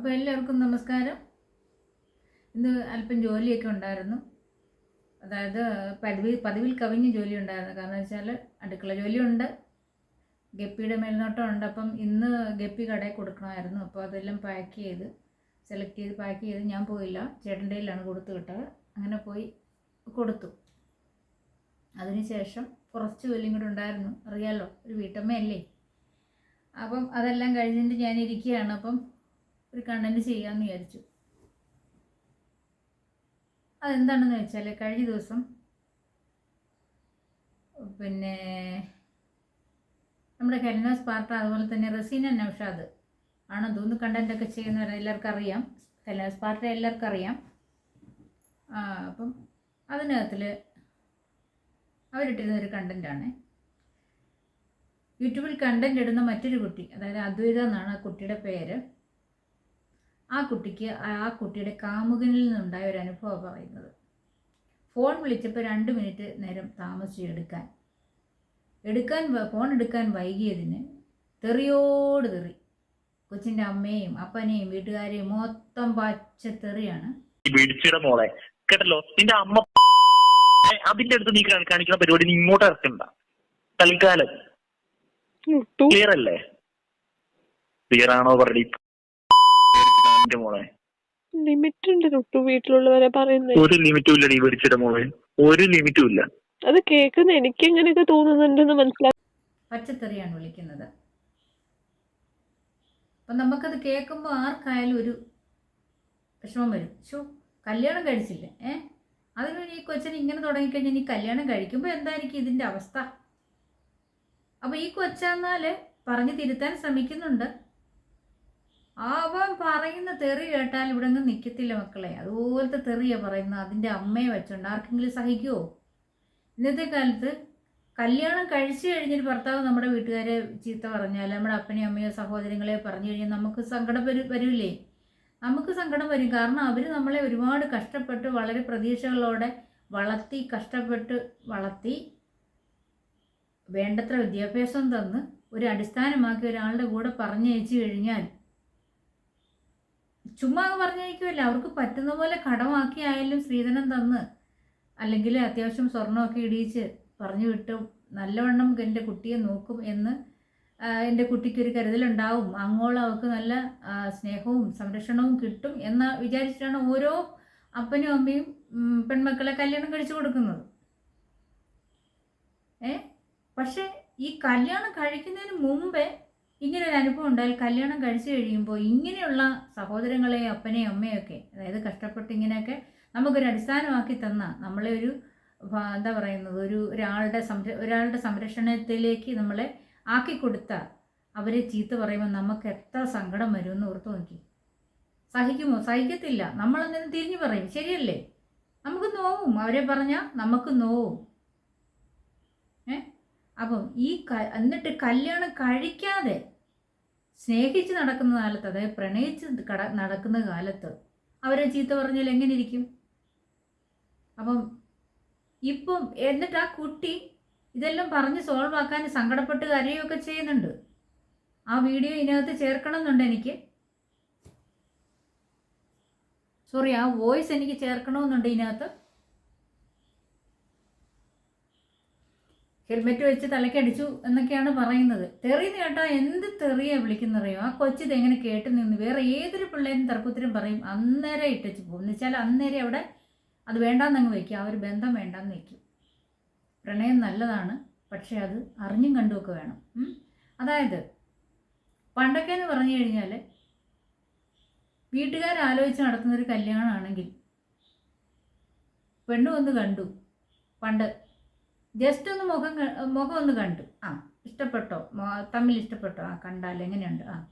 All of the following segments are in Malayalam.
അപ്പോൾ എല്ലാവർക്കും നമസ്കാരം. ഇന്ന് അല്പം ജോലിയൊക്കെ ഉണ്ടായിരുന്നു. അതായത് പതിവിൽ പതിവിൽ കവിഞ്ഞ് ജോലി ഉണ്ടായിരുന്നു. കാരണം വെച്ചാൽ അടുക്കള ജോലിയുണ്ട്. ഗപ്പിയുടെ മേൽനോട്ടം ഉണ്ട്. അപ്പം ഇന്ന് ഗപ്പി കടയിൽ കൊടുക്കണമായിരുന്നു. അപ്പോൾ അതെല്ലാം പാക്ക് ചെയ്ത് സെലക്ട് ചെയ്ത് പാക്ക് ചെയ്ത് ഞാൻ പോയില്ല. ചേട്ടന്റെ കയ്യിലാണ് കൊടുത്തു വിട്ടത്. അങ്ങനെ പോയി കൊടുത്തു. അതിനുശേഷം കുറച്ച് ജോലിയും കൂടെ ഉണ്ടായിരുന്നു. അറിയാലോ ഒരു വീട്ടമ്മയല്ലേ? അപ്പം അതെല്ലാം കഴിഞ്ഞിട്ട് ഞാൻ ഇരിക്കുകയാണ് അപ്പം ഒരു കണ്ടന്റ് ചെയ്യാമെന്ന് വിചാരിച്ചു. അതെന്താണെന്ന് വെച്ചാൽ കഴിഞ്ഞ ദിവസം പിന്നെ നമ്മുടെ ഹെലന പാർട്ട അതുപോലെ തന്നെ റസീന നൌഷാദ് ആണ് തോന്നുന്നു കണ്ടന്റ് ഒക്കെ ചെയ്യുന്നവർ എല്ലാവർക്കും അറിയാം. ഹെലന സ്പാർട്ട എല്ലാവർക്കും അറിയാം. അപ്പം അതിനകത്തിൽ അവരിട്ടിരുന്ന ഒരു കണ്ടന്റാണ് യൂട്യൂബിൽ കണ്ടന്റ് ഇടുന്ന മറ്റൊരു കുട്ടി അതായത് അദ്വൈത എന്നാണ് ആ കുട്ടിയുടെ പേര്. ആ കുട്ടിക്ക് ആ കുട്ടിയുടെ കാമുകനിൽ നിന്നുണ്ടായ ഒരു അനുഭവം പറയുന്നത്. ഫോൺ വിളിച്ചപ്പോൾ രണ്ട് മിനിറ്റ് നേരം താമസിച്ചു എടുക്കാൻ. എടുക്കാൻ ഫോൺ എടുക്കാൻ വൈകിയതിന് തെറിയോട് തെറി. കൊച്ചിന്റെ അമ്മയും അപ്പനെയും വീട്ടുകാരെയും മൊത്തം പച്ച തെറിയാണ്. മോളെ കേട്ടല്ലോ? നിന്റെ അമ്മ അതിന്റെ അടുത്ത് നീ കാണി- കാണിക്കുന്ന പരിപാടി നീ ഇങ്ങോട്ട് ഇറക്കണ്ട. തൽക്കാലം. ക്ലിയർ അല്ലേ? ക്ലിയർ ആണോ പറയടി നിന്റെ മോളെ? ലിമിറ്റ് ഉണ്ട് തൊട്ടു വീട്ടിലുള്ളവരെ പറയുന്നത് ഒരു ലിമിറ്റും ഇല്ല നീ പിടിച്ചിട മോളെ. ഒരു ലിമിറ്റും ഇല്ല. അത് കേൾക്കുന്ന എനിക്ക് എങ്ങനെയൊക്കെ തോന്നുന്നുണ്ടെന്ന് മനസ്സിലാക്കി പച്ചത്തെറിയാണ് വിളിക്കുന്നത്. അപ്പം നമുക്കത് കേൾക്കുമ്പോൾ ആർക്കായാലും ഒരു വിഷമം വരും. ഷോ കല്യാണം കഴിച്ചില്ല? ഏ? അതിന് ഈ കൊച്ചിന് ഇങ്ങനെ തുടങ്ങിക്കഴിഞ്ഞാൽ ഇനി കല്യാണം കഴിക്കുമ്പോൾ എന്തായിരിക്കും ഇതിന്റെ അവസ്ഥ? അപ്പോൾ ഈ കൊച്ചെന്നാൽ പറഞ്ഞു തിരുത്താൻ ശ്രമിക്കുന്നുണ്ട്. അവൻ പറയുന്ന തെറി കേട്ടാൽ ഇവിടെ നിന്ന് നിൽക്കത്തില്ല മക്കളെ. അതുപോലത്തെ തെറിയാണ് പറയുന്നത്. അതിന്റെ അമ്മയെ വെച്ചോണ്ട് ആർക്കെങ്കിലും സഹിക്കുമോ ഇന്നത്തെ കാലത്ത് കല്യാണം കഴിച്ചു കഴിഞ്ഞിട്ട് ഭർത്താവ് നമ്മുടെ വീട്ടുകാരെ ചീത്ത പറഞ്ഞാൽ നമ്മുടെ അപ്പനെയും അമ്മയോ സഹോദരങ്ങളെ പറഞ്ഞു കഴിഞ്ഞാൽ നമുക്ക് സങ്കടം വരും വരില്ലേ നമുക്ക് സങ്കടം വരും. കാരണം അവർ നമ്മളെ ഒരുപാട് കഷ്ടപ്പെട്ട് വളരെ പ്രതീക്ഷകളോടെ വളർത്തി കഷ്ടപ്പെട്ട് വളർത്തി വേണ്ടത്ര വിദ്യാഭ്യാസം തന്ന് ഒരു അടിസ്ഥാനമാക്കി ഒരാളുടെ കൂടെ പറഞ്ഞയച്ചു കഴിഞ്ഞാൽ ചുമ്മാ പറഞ്ഞയക്കുമല്ല അവർക്ക് പറ്റുന്ന പോലെ കടമാക്കി ആയാലും സ്ത്രീധനം തന്ന് അല്ലെങ്കിൽ അത്യാവശ്യം സ്വർണമൊക്കെ ഇടിയിച്ച് പറഞ്ഞു വിട്ടും നല്ലവണ്ണം എന്റെ കുട്ടിയെ നോക്കും എന്ന് എന്റെ കുട്ടിക്കൊരു കരുതലുണ്ടാവും. അങ്ങോളം അവൾക്ക് നല്ല സ്നേഹവും സംരക്ഷണവും കിട്ടും എന്ന് വിചാരിച്ചിട്ടാണ് ഓരോ അപ്പനും അമ്മയും പെൺമക്കളെ കല്യാണം കഴിച്ചു കൊടുക്കുന്നത്. ഏ? പക്ഷേ ഈ കല്യാണം കഴിക്കുന്നതിന് മുമ്പേ ഇങ്ങനെ ഒരു അനുഭവം ഉണ്ടായാൽ കല്യാണം കഴിച്ചു കഴിയുമ്പോൾ ഇങ്ങനെയുള്ള സഹോദരങ്ങളെയും അപ്പനെയും അമ്മയൊക്കെ അതായത് കഷ്ടപ്പെട്ട് ഇങ്ങനെയൊക്കെ നമുക്കൊരു അടിസ്ഥാനമാക്കി തന്ന നമ്മളെ ഒരു എന്താ പറയുന്നത് ഒരു ഒരാളുടെ സംര ഒരാളുടെ സംരക്ഷണത്തിലേക്ക് നമ്മളെ ആക്കി കൊടുത്ത അവരെ ചീത്ത പറയുമ്പോൾ നമുക്ക് എത്ര സങ്കടം വരുമെന്ന് ഓർത്ത് നോക്കി. സഹിക്കുമോ? സഹിക്കത്തില്ല. നമ്മളങ്ങനെ തിരിഞ്ഞു പറയും. ശരിയല്ലേ? നമുക്ക് നോവും. അവരെ പറഞ്ഞാൽ നമുക്ക് നോവും. ഏ? അപ്പം ഈ എന്നിട്ട് കല്യാണം കഴിക്കാതെ സ്നേഹിച്ച് നടക്കുന്ന കാലത്ത് അതായത് പ്രണയിച്ച് കട നടക്കുന്ന കാലത്ത് അവരെ ചീത്ത പറഞ്ഞാൽ എങ്ങനെ ഇരിക്കും? അപ്പം ഇപ്പം എന്നിട്ട് ആ കുട്ടി ഇതെല്ലാം പറഞ്ഞ് സോൾവ് ആക്കാൻ സങ്കടപ്പെട്ട് കരയുകയൊക്കെ ചെയ്യുന്നുണ്ട്. ആ വീഡിയോ ഇതിനകത്ത് ചേർക്കണം എന്നുണ്ട് എനിക്ക്? സോറി ആ വോയിസ് എനിക്ക് ചേർക്കണമെന്നുണ്ട് ഇതിനകത്ത്? ഹെൽമെറ്റ് വെച്ച് തലക്കടിച്ചു എന്നൊക്കെയാണ് പറയുന്നത്. തെറിന്ന് കേട്ടോ എന്ത് തെറിയെ വിളിക്കുന്നറിയോ? ആ കൊച്ചിത് എങ്ങനെ കേട്ട് നിന്ന് വേറെ ഏതൊരു പിള്ളേരും തർക്കുത്തരം പറയും അന്നേരം ഇട്ടച്ച് പോകും. എന്ന് വെച്ചാൽ അന്നേരം അവിടെ അത് വേണ്ടാന്നങ്ങ് വയ്ക്കും ആ ഒരു ബന്ധം വേണ്ടാന്ന് വയ്ക്കും പ്രണയം നല്ലതാണ് പക്ഷേ അത് അറിഞ്ഞും കണ്ടുമൊക്കെ വേണം. അതായത് പണ്ടൊക്കെ എന്ന് പറഞ്ഞു കഴിഞ്ഞാൽ വീട്ടുകാർ ആലോചിച്ച് നടത്തുന്ന ഒരു കല്യാണമാണെങ്കിൽ പെണ്ണു വന്ന് കണ്ടു. പണ്ട് ജസ്റ്റ് ഒന്ന് മുഖം മുഖം ഒന്ന് കണ്ടു. ആ ഇഷ്ടപ്പെട്ടോ? തമ്മിൽ ഇഷ്ടപ്പെട്ടോ? ആ കണ്ടാൽ എങ്ങനെയുണ്ട്? ആ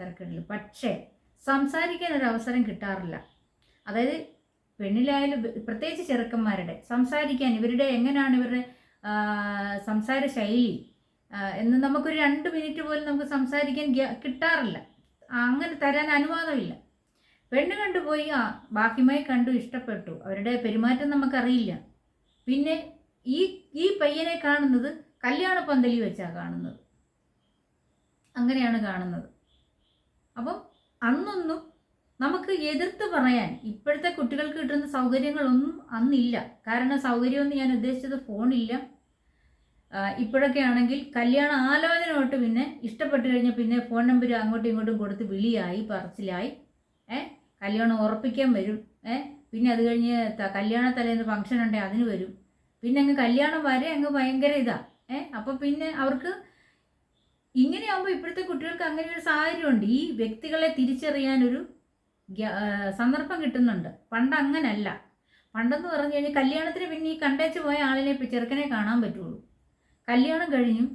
തിരക്കിടില്ല. പക്ഷേ സംസാരിക്കാൻ ഒരു അവസരം കിട്ടാറില്ല. അതായത് പെണ്ണിലായാലും പ്രത്യേകിച്ച് ചെറുക്കന്മാരുടെ സംസാരിക്കാൻ ഇവരുടെ എങ്ങനെയാണ് ഇവരുടെ സംസാര ശൈലി? എന്ന് നമുക്കൊരു രണ്ട് മിനിറ്റ് പോലും നമുക്ക് സംസാരിക്കാൻ കിട്ടാറില്ല. അങ്ങനെ തരാൻ അനുവാദമില്ല. പെണ്ണ് കണ്ടുപോയി ആ ബാഹ്യമായി കണ്ടു ഇഷ്ടപ്പെട്ടു. അവരുടെ പെരുമാറ്റം നമുക്കറിയില്ല. പിന്നെ ഈ ഈ പയ്യനെ കാണുന്നത് കല്യാണ പന്തലി വെച്ചാണ് കാണുന്നത്. അങ്ങനെയാണ് കാണുന്നത്. അപ്പം അന്നൊന്നും നമുക്ക് എതിർത്ത് പറയാൻ ഇപ്പോഴത്തെ കുട്ടികൾക്ക് കിട്ടുന്ന സൗകര്യങ്ങളൊന്നും അന്നില്ല. കാരണം സൗകര്യമൊന്നും ഞാൻ ഉദ്ദേശിച്ചത് ഫോണില്ല. ഇപ്പോഴൊക്കെ ആണെങ്കിൽ കല്യാണ ആലോചന തൊട്ട് പിന്നെ ഇഷ്ടപ്പെട്ട് കഴിഞ്ഞാൽ പിന്നെ ഫോൺ നമ്പർ അങ്ങോട്ടും ഇങ്ങോട്ടും കൊടുത്ത് വിളിയായി പറച്ചിലായി. ഏ കല്യാണം ഉറപ്പിക്കാൻ വരും. ഏ പിന്നെ അത് കഴിഞ്ഞ് കല്യാണ തലേന്ന് ഫംഗ്ഷൻ ഉണ്ടെങ്കിൽ അതിന് വരും. പിന്നെ അങ്ങ് കല്യാണം വരെ അങ്ങ് ഭയങ്കര ഇതാ. ഏ അപ്പോൾ പിന്നെ അവർക്ക് ഇങ്ങനെയാകുമ്പോൾ ഇപ്പോഴത്തെ കുട്ടികൾക്ക് അങ്ങനെ ഒരു സാഹചര്യമുണ്ട്. ഈ വ്യക്തികളെ തിരിച്ചറിയാനൊരു സന്ദർഭം കിട്ടുന്നുണ്ട്. പണ്ട് അങ്ങനല്ല. പണ്ടെന്ന് പറഞ്ഞു കഴിഞ്ഞാൽ കല്യാണത്തിന് പിന്നെ ഈ കണ്ടേച്ച് പോയ ആളിനെ ചെറുക്കനെ കാണാൻ പറ്റുള്ളൂ. കല്യാണം കഴിഞ്ഞു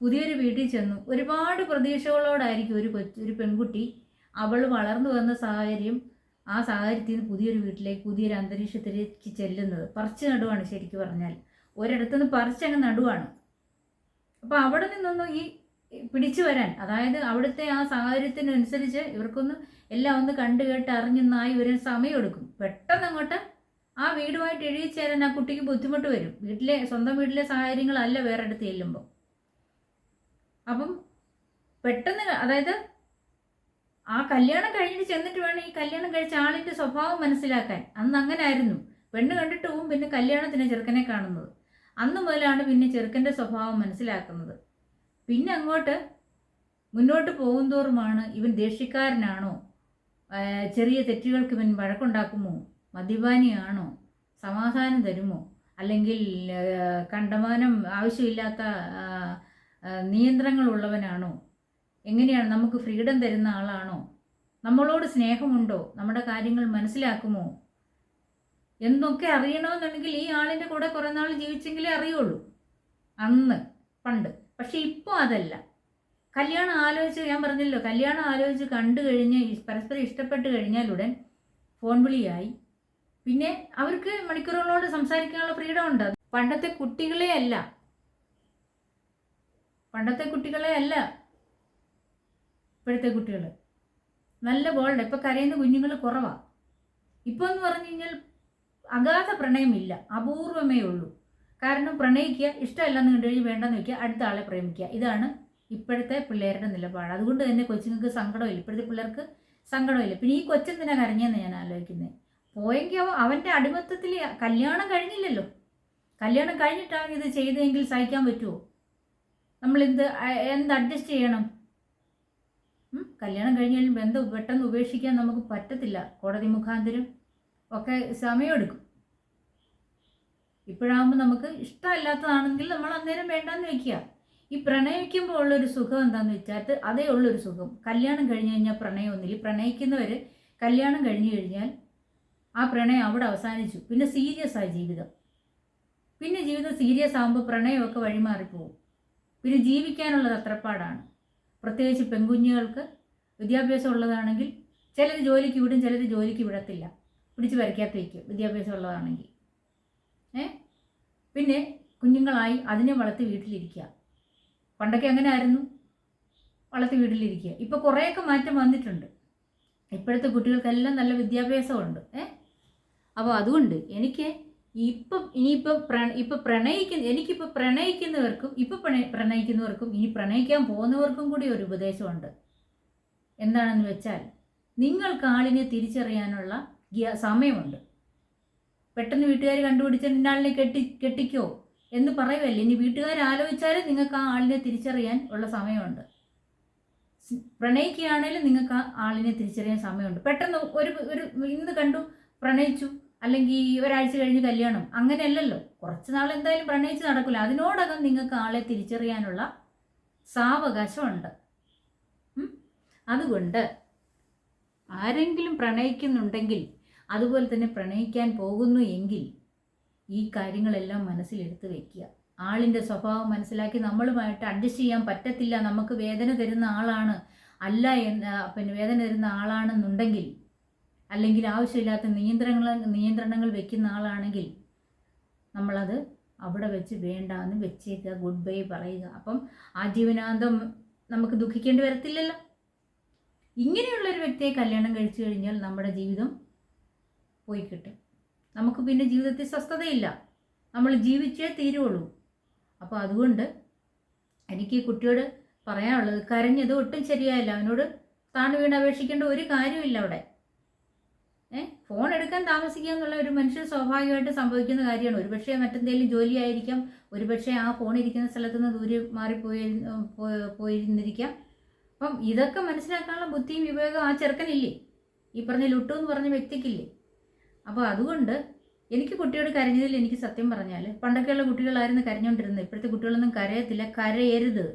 പുതിയൊരു വീട്ടിൽ ചെന്നു. ഒരുപാട് പ്രതീക്ഷകളോടായിരിക്കും ഒരു കൊച്ചു ഒരു പെൺകുട്ടി അവൾ വളർന്നു വന്ന സാഹചര്യം ആ സാഹചര്യത്തിൽ നിന്ന് പുതിയൊരു വീട്ടിലേക്ക് പുതിയൊരു അന്തരീക്ഷത്തിലേക്ക് ചെല്ലുന്നത്. പറിച്ച് നടുവാണ് ശരിക്കും പറഞ്ഞാൽ. ഒരിടത്തുനിന്ന് പറിച്ചങ്ങ് നടുവാണ്. അപ്പോൾ അവിടെ നിന്നൊന്നും ഈ പിടിച്ചു വരാൻ അതായത് അവിടുത്തെ ആ സാഹചര്യത്തിനനുസരിച്ച് ഇവർക്കൊന്ന് എല്ലാം ഒന്ന് കണ്ടു കേട്ട് അറിഞ്ഞൊന്നായി വരാൻ സമയമെടുക്കും. പെട്ടെന്ന് അങ്ങോട്ട് ആ വീടുമായിട്ട് എഴുതിച്ചേരാൻ ആ കുട്ടിക്ക് ബുദ്ധിമുട്ട് വരും. വീട്ടിലെ സ്വന്തം വീട്ടിലെ സാഹചര്യങ്ങളല്ല വേറെ അടുത്ത് ചെല്ലുമ്പോൾ അപ്പം പെട്ടെന്ന് അതായത് ആ കല്യാണം കഴിഞ്ഞിട്ട് ചെന്നിട്ട് വേണം ഈ കല്യാണം കഴിച്ച ആളിന്റെ സ്വഭാവം മനസ്സിലാക്കാൻ. അന്ന് അങ്ങനെ ആയിരുന്നു പെണ്ണ് കണ്ടിട്ട് പോവും പിന്നെ കല്യാണത്തിന് ചെറുക്കനെ കാണുന്നത്. അന്ന് മുതലാണ് പിന്നെ ചെറുക്കന്റെ സ്വഭാവം മനസ്സിലാക്കുന്നത്. പിന്നെ അങ്ങോട്ട് മുന്നോട്ട് പോകുന്തോറുമാണ് ഇവൻ ദേഷ്യക്കാരനാണോ? ചെറിയ തെറ്റുകൾക്ക് ഇവൻ വഴക്കുണ്ടാക്കുമോ? മദ്യപാനിയാണോ? സമാധാനം തരുമോ? അല്ലെങ്കിൽ കണ്ടമാനം ആവശ്യമില്ലാത്ത നിയന്ത്രണങ്ങളുള്ളവനാണോ? എങ്ങനെയാണ് നമുക്ക് ഫ്രീഡം തരുന്ന ആളാണോ? നമ്മളോട് സ്നേഹമുണ്ടോ? നമ്മുടെ കാര്യങ്ങൾ മനസ്സിലാക്കുമോ? എന്നൊക്കെ അറിയണമെന്നുണ്ടെങ്കിൽ ഈ ആളിന്റെ കൂടെ കുറേ നാൾ ജീവിച്ചെങ്കിലേ അറിയുള്ളൂ. അന്ന് പണ്ട്. പക്ഷെ ഇപ്പോൾ അതല്ല. കല്യാണം ആലോചിച്ച് ഞാൻ പറഞ്ഞല്ലോ കല്യാണം ആലോചിച്ച് കണ്ടു കഴിഞ്ഞ് പരസ്പരം ഇഷ്ടപ്പെട്ട് കഴിഞ്ഞാലുടൻ ഫോൺ വിളിയായി. പിന്നെ അവർക്ക് മണിക്കൂറുകളോട് സംസാരിക്കാനുള്ള ഫ്രീഡം ഉണ്ട്. പണ്ടത്തെ കുട്ടികളെ അല്ല. പണ്ടത്തെ കുട്ടികളെ അല്ല. ഇപ്പോഴത്തെ കുട്ടികൾ നല്ല ബോൾഡ് ഇപ്പം കരയുന്ന കുഞ്ഞുങ്ങൾ കുറവാണ് ഇപ്പോൾ എന്ന് പറഞ്ഞു കഴിഞ്ഞാൽ അഗാധ പ്രണയമില്ല. അപൂർവമേ ഉള്ളൂ. കാരണം പ്രണയിക്കുക ഇഷ്ടമല്ലെന്ന് കണ്ടു കഴിഞ്ഞാൽ വേണ്ടെന്ന് വയ്ക്കുക അടുത്ത ആളെ പ്രേമിക്കുക. ഇതാണ് ഇപ്പോഴത്തെ പിള്ളേരുടെ നിലപാട്. അതുകൊണ്ട് തന്നെ കൊച്ചുങ്ങൾക്ക് സങ്കടമില്ല. ഇപ്പോഴത്തെ പിള്ളേർക്ക് സങ്കടമില്ല. പിന്നെ ഈ കൊച്ചെന്തിനാ കരഞ്ഞെന്ന് ഞാൻ ആലോചിക്കുന്നത് പോയെങ്കിൽ അവ അവന്റെ അടിമത്തത്തിൽ കല്യാണം കഴിഞ്ഞില്ലല്ലോ. കല്യാണം കഴിഞ്ഞിട്ടാണ് ഇത് ചെയ്തതെങ്കിൽ സഹിക്കാൻ പറ്റുമോ നമ്മൾ എന്ത് അഡ്ജസ്റ്റ് ചെയ്യണം? കല്യാണം കഴിഞ്ഞാലും ബന്ധം പെട്ടെന്ന് ഉപേക്ഷിക്കാൻ നമുക്ക് പറ്റത്തില്ല. കോടതി മുഖാന്തരം ഒക്കെ സമയമെടുക്കും. ഇപ്പോഴാകുമ്പോൾ നമുക്ക് ഇഷ്ടമല്ലാത്തതാണെങ്കിൽ നമ്മൾ അന്നേരം വേണ്ടാന്ന് വെക്കുക. ഈ പ്രണയിക്കുമ്പോൾ ഉള്ളൊരു സുഖം എന്താണെന്ന് വെച്ചാൽ അതേ ഉള്ളൊരു സുഖം. കല്യാണം കഴിഞ്ഞ് കഴിഞ്ഞാൽ പ്രണയമൊന്നുമില്ല പ്രണയിക്കുന്നവർ കല്യാണം കഴിഞ്ഞു കഴിഞ്ഞാൽ ആ പ്രണയം അവിടെ അവസാനിച്ചു. പിന്നെ സീരിയസ് ആയി ജീവിതം. പിന്നെ ജീവിതം സീരിയസ് ആകുമ്പോൾ പ്രണയമൊക്കെ വഴിമാറിപ്പോവും പിന്നെ ജീവിക്കാനുള്ളത് അത്രപ്പാടാണ്. പ്രത്യേകിച്ച് പെൺകുഞ്ഞുങ്ങൾക്ക് വിദ്യാഭ്യാസം ഉള്ളതാണെങ്കിൽ ചിലർ ജോലിക്ക് വിടും ചിലർ ജോലിക്ക് വിടത്തില്ല. പിടിച്ച് വരയ്ക്കാത്ത വിദ്യാഭ്യാസം ഉള്ളതാണെങ്കിൽ ഏ? പിന്നെ കുഞ്ഞുങ്ങളായി അതിനെ വളർത്തി വീട്ടിലിരിക്കുക. പണ്ടൊക്കെ അങ്ങനെ ആയിരുന്നു വളർത്തി വീട്ടിലിരിക്കുക. ഇപ്പോൾ കുറേയൊക്കെ മാറ്റം വന്നിട്ടുണ്ട്. ഇപ്പോഴത്തെ കുട്ടികൾക്കെല്ലാം നല്ല വിദ്യാഭ്യാസമുണ്ട്. ഏ? അപ്പോൾ അതുകൊണ്ട് എനിക്ക് ഇപ്പം ഇനിയിപ്പം പ്ര ഇപ്പം പ്രണയിക്കുന്ന എനിക്കിപ്പോൾ പ്രണയിക്കുന്നവർക്കും ഇപ്പം പ്രണ പ്രണയിക്കുന്നവർക്കും ഇനി പ്രണയിക്കാൻ പോകുന്നവർക്കും കൂടി ഒരു ഉപദേശമുണ്ട്. എന്താണെന്ന് വെച്ചാൽ നിങ്ങൾക്ക് ആളിനെ തിരിച്ചറിയാനുള്ള സമയമുണ്ട്. പെട്ടെന്ന് വീട്ടുകാർ കണ്ടുപിടിച്ച ആളിനെ കെട്ടി കെട്ടിക്കോ എന്ന് പറയുമല്ലേ ഇനി വീട്ടുകാർ ആലോചിച്ചാലും നിങ്ങൾക്ക് ആ ആളിനെ തിരിച്ചറിയാൻ ഉള്ള സമയമുണ്ട്. പ്രണയിക്കുകയാണെങ്കിൽ നിങ്ങൾക്ക് ആ ആളിനെ തിരിച്ചറിയാൻ സമയമുണ്ട്. പെട്ടെന്ന് ഒരു ഒരു ഇന്ന് കണ്ടു പ്രണയിച്ചു. അല്ലെങ്കിൽ ഒരാഴ്ച കഴിഞ്ഞ് കല്യാണം. അങ്ങനെയല്ലല്ലോ. കുറച്ച് നാൾ എന്തായാലും പ്രണയിച്ച് നടക്കില്ല അതിനോടകം നിങ്ങൾക്ക് ആളെ തിരിച്ചറിയാനുള്ള സാവകാശമുണ്ട്? അതുകൊണ്ട് ആരെങ്കിലും പ്രണയിക്കുന്നുണ്ടെങ്കിൽ അതുപോലെ തന്നെ പ്രണയിക്കാൻ പോകുന്നു എങ്കിൽ ഈ കാര്യങ്ങളെല്ലാം മനസ്സിലെടുത്ത് വെക്കുക. ആളിന്റെ സ്വഭാവം മനസ്സിലാക്കി നമ്മളുമായിട്ട് അഡ്ജസ്റ്റ് ചെയ്യാൻ പറ്റത്തില്ല. നമുക്ക് വേദന തരുന്ന ആളാണ് അല്ല എന്ന് പിന്നെ വേദന തരുന്ന ആളാണെന്നുണ്ടെങ്കിൽ അല്ലെങ്കിൽ ആവശ്യമില്ലാത്ത നിയന്ത്രണങ്ങൾ നിയന്ത്രണങ്ങൾ വെക്കുന്ന ആളാണെങ്കിൽ നമ്മളത് അവിടെ വെച്ച് വേണ്ട എന്ന് വെച്ചേക്കുക. ഗുഡ് ബൈ പറയുക. അപ്പം ആ ജീവനാന്തം നമുക്ക് ദുഃഖിക്കേണ്ടി വരത്തില്ലല്ലോ. ഇങ്ങനെയുള്ളൊരു വ്യക്തിയെ കല്യാണം കഴിച്ചു കഴിഞ്ഞാൽ നമ്മുടെ ജീവിതം പോയി കിട്ടും. നമുക്ക് പിന്നെ ജീവിതത്തിൽ സ്വസ്ഥതയില്ല. നമ്മൾ ജീവിച്ചേ തീരുള്ളൂ. അപ്പോൾ അതുകൊണ്ട് എനിക്ക് ഈ കുട്ടിയോട് പറയാനുള്ളത് കരഞ്ഞത് ഒട്ടും ശരിയായില്ല. അവനോട് താണു വീണ് അപേക്ഷിക്കേണ്ട ഒരു കാര്യമില്ല അവിടെ. ഏഹ് ഫോൺ എടുക്കാൻ താമസിക്കുക എന്നുള്ള ഒരു മനുഷ്യൻ സ്വാഭാവികമായിട്ട് സംഭവിക്കുന്ന കാര്യമാണ്. ഒരുപക്ഷെ മറ്റെന്തെങ്കിലും ജോലിയായിരിക്കാം ഒരുപക്ഷെ ആ ഫോൺ ഇരിക്കുന്ന സ്ഥലത്തുനിന്ന് ദൂരെ മാറിപ്പോയി പോയിരുന്നിരിക്കാം. അപ്പം ഇതൊക്കെ മനസ്സിലാക്കാനുള്ള ബുദ്ധിയും വിവേകം ആ ചെറുക്കനില്ലേ? ഈ പറഞ്ഞ ലുട്ടു എന്ന് പറഞ്ഞ വ്യക്തിക്കില്ലേ? അപ്പോൾ അതുകൊണ്ട് എനിക്ക് കുട്ടിയോട് കരഞ്ഞതിൽ എനിക്ക് സത്യം പറഞ്ഞാൽ പണ്ടൊക്കെയുള്ള കുട്ടികളായിരുന്നു കരഞ്ഞുകൊണ്ടിരുന്നത് ഇപ്പോഴത്തെ കുട്ടികളൊന്നും കരയത്തില്ല. കരയരുത്.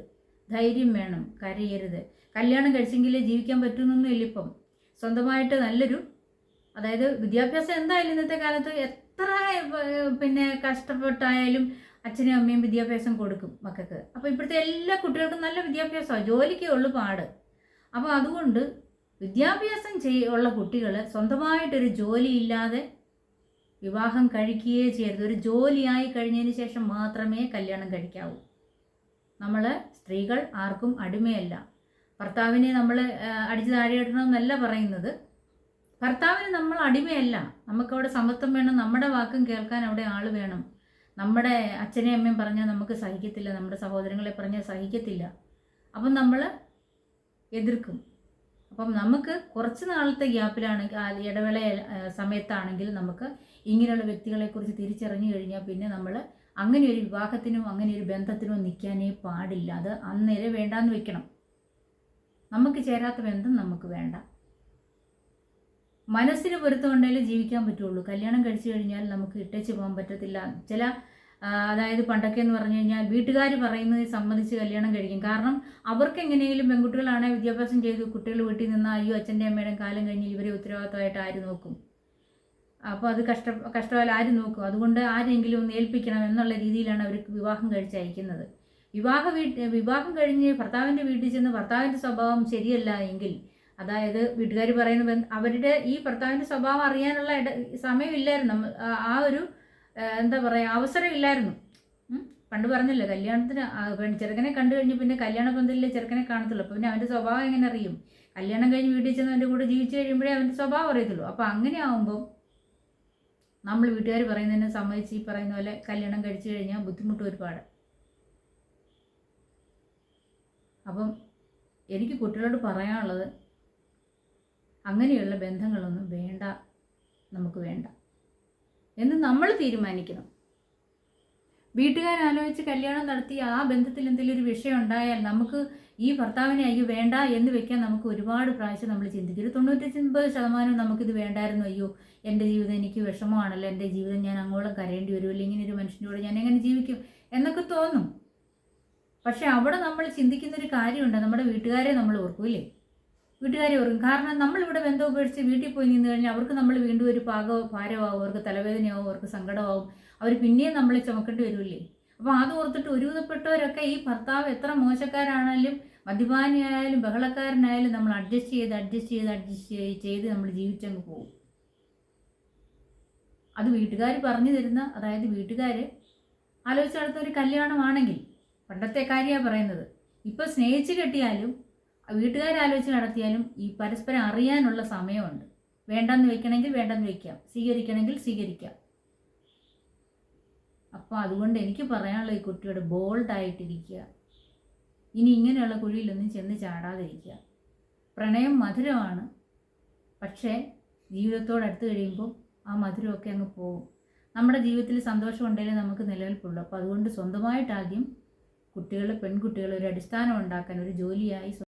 ധൈര്യം വേണം. കരയരുത്. കല്യാണം കഴിച്ചെങ്കിലേ ജീവിക്കാൻ പറ്റുന്നൊന്നുമില്ല ഇപ്പം. സ്വന്തമായിട്ട് നല്ലൊരു അതായത് വിദ്യാഭ്യാസം എന്തായാലും ഇന്നത്തെ കാലത്ത് എത്ര പിന്നെ കഷ്ടപ്പെട്ടായാലും അച്ഛനും അമ്മയും വിദ്യാഭ്യാസം കൊടുക്കും മക്കൾക്ക്. അപ്പോൾ ഇപ്പോഴത്തെ എല്ലാ കുട്ടികൾക്കും നല്ല വിദ്യാഭ്യാസമാണ്. ജോലിക്കേ ഉള്ളൂ പാട്. അപ്പോൾ അതുകൊണ്ട് വിദ്യാഭ്യാസം ചെയ് ഉള്ള കുട്ടികൾ സ്വന്തമായിട്ടൊരു ജോലിയില്ലാതെ വിവാഹം കഴിക്കുകയേ ചെയ്യരുത്. ഒരു ജോലിയായി കഴിഞ്ഞതിന് ശേഷം മാത്രമേ കല്യാണം കഴിക്കാവൂ. നമ്മൾ സ്ത്രീകൾ ആർക്കും അടിമയല്ല. ഭർത്താവിനെ നമ്മൾ അടിച്ചു താഴെയിടണമെന്നല്ല പറയുന്നത്. ഭർത്താവിന് നമ്മൾ അടിമയല്ല. നമുക്കവിടെ സമത്വം വേണം. നമ്മുടെ വാക്കും കേൾക്കാൻ അവിടെ ആൾ വേണം. നമ്മുടെ അച്ഛനെയും അമ്മയും പറഞ്ഞാൽ നമുക്ക് സഹിക്കത്തില്ല നമ്മുടെ സഹോദരങ്ങളെ പറഞ്ഞാൽ സഹിക്കത്തില്ല. അപ്പം നമ്മൾ എതിർക്കും. അപ്പം നമുക്ക് കുറച്ച് നാളത്തെ ഗ്യാപ്പിലാണെങ്കിൽ ഇടവേള സമയത്താണെങ്കിൽ നമുക്ക് ഇങ്ങനെയുള്ള വ്യക്തികളെക്കുറിച്ച് തിരിച്ചറിഞ്ഞു കഴിഞ്ഞാൽ പിന്നെ നമ്മൾ അങ്ങനെ ഒരു വിവാഹത്തിനോ അങ്ങനെ ഒരു ബന്ധത്തിനോ നിൽക്കാനേ പാടില്ല. അത് അന്നേരം വേണ്ടാന്ന് വെക്കണം. നമുക്ക് ചേരാത്ത ബന്ധം നമുക്ക് വേണ്ട. മനസ്സിന് പൊരുത്തമുണ്ടെങ്കിലേ ജീവിക്കാൻ പറ്റുള്ളൂ. കല്യാണം കഴിച്ചു കഴിഞ്ഞാൽ നമുക്ക് ഇട്ടേച്ച് പോകാൻ പറ്റത്തില്ല. ചില അതായത് പണ്ടൊക്കെ എന്ന് പറഞ്ഞു കഴിഞ്ഞാൽ വീട്ടുകാർ പറയുന്നത് സംബന്ധിച്ച് കല്യാണം കഴിക്കും. കാരണം അവർക്ക് എങ്ങനെയെങ്കിലും പെൺകുട്ടികളാണെങ്കിൽ വിദ്യാഭ്യാസം ചെയ്ത് കുട്ടികൾ വീട്ടിൽ നിന്ന് അയ്യോ അച്ഛന്റെ അമ്മയുടെ കാലം കഴിഞ്ഞ് ഇവരെ ഉത്തരവാദിത്തമായിട്ട് ആര് നോക്കും? അപ്പോൾ അത് കഷ്ട കഷ്ടമായാലും ആര് നോക്കും? അതുകൊണ്ട് ആരെങ്കിലും ഒന്ന് ഏൽപ്പിക്കണം എന്നുള്ള രീതിയിലാണ് അവർ വിവാഹം കഴിച്ചയക്കുന്നത് വിവാഹ വീട്ട് വിവാഹം കഴിഞ്ഞ് ഭർത്താവിന്റെ വീട്ടിൽ ചെന്ന് ഭർത്താവിന്റെ സ്വഭാവം ശരിയല്ല എങ്കിൽ അതായത് വീട്ടുകാർ പറയുന്ന അവരുടെ ഈ ഭർത്താവിന്റെ സ്വഭാവം അറിയാനുള്ള ഇട സമയമില്ലായിരുന്നു. ആ- ഒരു എന്താ പറയുക അവസരമില്ലായിരുന്നു. പണ്ട് പറഞ്ഞല്ലോ കല്യാണത്തിന് പെൺ ചെറുക്കനെ കണ്ടു കഴിഞ്ഞ് പിന്നെ കല്യാണ പന്തലിലെ ചെറുക്കനെ കാണത്തുള്ളൂ. അപ്പോൾ പിന്നെ അവന്റെ സ്വഭാവം എങ്ങനെ അറിയും? കല്യാണം കഴിഞ്ഞ് വീട്ടിൽ ചെന്ന് അവന്റെ കൂടെ ജീവിച്ചു കഴിയുമ്പോഴേ അവന്റെ സ്വഭാവം അറിയത്തുള്ളൂ. അപ്പോൾ അങ്ങനെ ആകുമ്പോൾ നമ്മൾ വീട്ടുകാർ പറയുന്നതിനെ സമ്മതിച്ച് ഈ പറയുന്ന പോലെ കല്യാണം കഴിച്ചു കഴിഞ്ഞാൽ ബുദ്ധിമുട്ട് ഒരുപാട്. അപ്പം എനിക്ക് കുട്ടികളോട് പറയാനുള്ളത് അങ്ങനെയുള്ള ബന്ധങ്ങളൊന്നും വേണ്ട നമുക്ക് വേണ്ട. എന്ന് നമ്മൾ തീരുമാനിക്കണം. വീട്ടുകാരാലോചിച്ച് കല്യാണം നടത്തി ആ ബന്ധത്തിൽ എന്തെങ്കിലും ഒരു വിഷയം ഉണ്ടായാൽ നമുക്ക് ഈ ഭർത്താവിനെ അയ്യോ വേണ്ട എന്ന് വെക്കാൻ നമുക്ക് ഒരുപാട് പ്രാവശ്യം നമ്മൾ ചിന്തിക്കും. ഒരു തൊണ്ണൂറ്റൊൻപത് ശതമാനം നമുക്കിത് വേണ്ടായിരുന്നു. അയ്യോ എന്റെ ജീവിതം എനിക്ക് വിഷമമാണല്ലോ എന്റെ ജീവിതം ഞാൻ അങ്ങോളം കരയേണ്ടി വരുമല്ലോ ഇങ്ങനെ ഒരു മനുഷ്യനോട് ഞാൻ എങ്ങനെ ജീവിക്കും എന്നൊക്കെ തോന്നും. പക്ഷെ അവിടെ നമ്മൾ ചിന്തിക്കുന്ന ഒരു കാര്യമുണ്ട് നമ്മുടെ വീട്ടുകാരെ നമ്മൾ ഓർക്കൂലേ വീട്ടുകാരെ ഓർക്കും കാരണം നമ്മളിവിടെ ബന്ധം ഉപേക്ഷിച്ച് വീട്ടിൽ പോയി നിന്ന് കഴിഞ്ഞാൽ അവർക്ക് നമ്മൾ വീണ്ടും ഒരു പാകമോ ഭാരമാവും അവർക്ക് തലവേദനയാവും അവർക്ക് സങ്കടമാവും. അവർ പിന്നെയും നമ്മളെ ചുമക്കേണ്ടി വരില്ലേ? അപ്പോൾ അത് ഓർത്തിട്ട് ഒരുവിധപ്പെട്ടവരൊക്കെ ഈ ഭർത്താവ് എത്ര മോശക്കാരാണെങ്കിലും മദ്യപാനിയായാലും ബഹളക്കാരനായാലും നമ്മൾ അഡ്ജസ്റ്റ് ചെയ്ത് അഡ്ജസ്റ്റ് ചെയ്ത് അഡ്ജസ്റ്റ് ചെയ്ത് ചെയ്ത് നമ്മൾ ജീവിച്ചങ്ങ് പോകും. അത് വീട്ടുകാർ പറഞ്ഞു തരുന്ന അതായത് വീട്ടുകാർ ആലോചിച്ച് നടത്തുന്ന ഒരു കല്യാണമാണെങ്കിൽ പണ്ടത്തെ കാര്യമാണ് പറയുന്നത്. ഇപ്പോൾ സ്നേഹിച്ച് കെട്ടിയാലും വീട്ടുകാർ ആലോചിച്ച് നടത്തിയാലും ഈ പരസ്പരം അറിയാനുള്ള സമയമുണ്ട്. വേണ്ടെന്ന് വെക്കണമെങ്കിൽ വേണ്ടെന്ന് വെക്കാം. സ്വീകരിക്കണമെങ്കിൽ സ്വീകരിക്കാം. അപ്പോൾ അതുകൊണ്ട് എനിക്ക് പറയാനുള്ള ഈ കുട്ടിയോട് ബോൾഡായിട്ടിരിക്കുക. ഇനി ഇങ്ങനെയുള്ള കുഴിയിലൊന്നും ചെന്ന് ചാടാതിരിക്കുക. പ്രണയം മധുരമാണ്. പക്ഷേ ജീവിതത്തോടടുത്ത് കഴിയുമ്പോൾ ആ മധുരമൊക്കെ അങ്ങ് പോകും. നമ്മുടെ ജീവിതത്തിൽ സന്തോഷം ഉണ്ടെങ്കിൽ നമുക്ക് നിലനിൽപ്പുള്ളൂ. അപ്പോൾ അതുകൊണ്ട് സ്വന്തമായിട്ട് ആദ്യം കുട്ടികൾ പെൺകുട്ടികൾ ഒരു അടിസ്ഥാനം ഉണ്ടാക്കാൻ ഒരു ജോലിയായി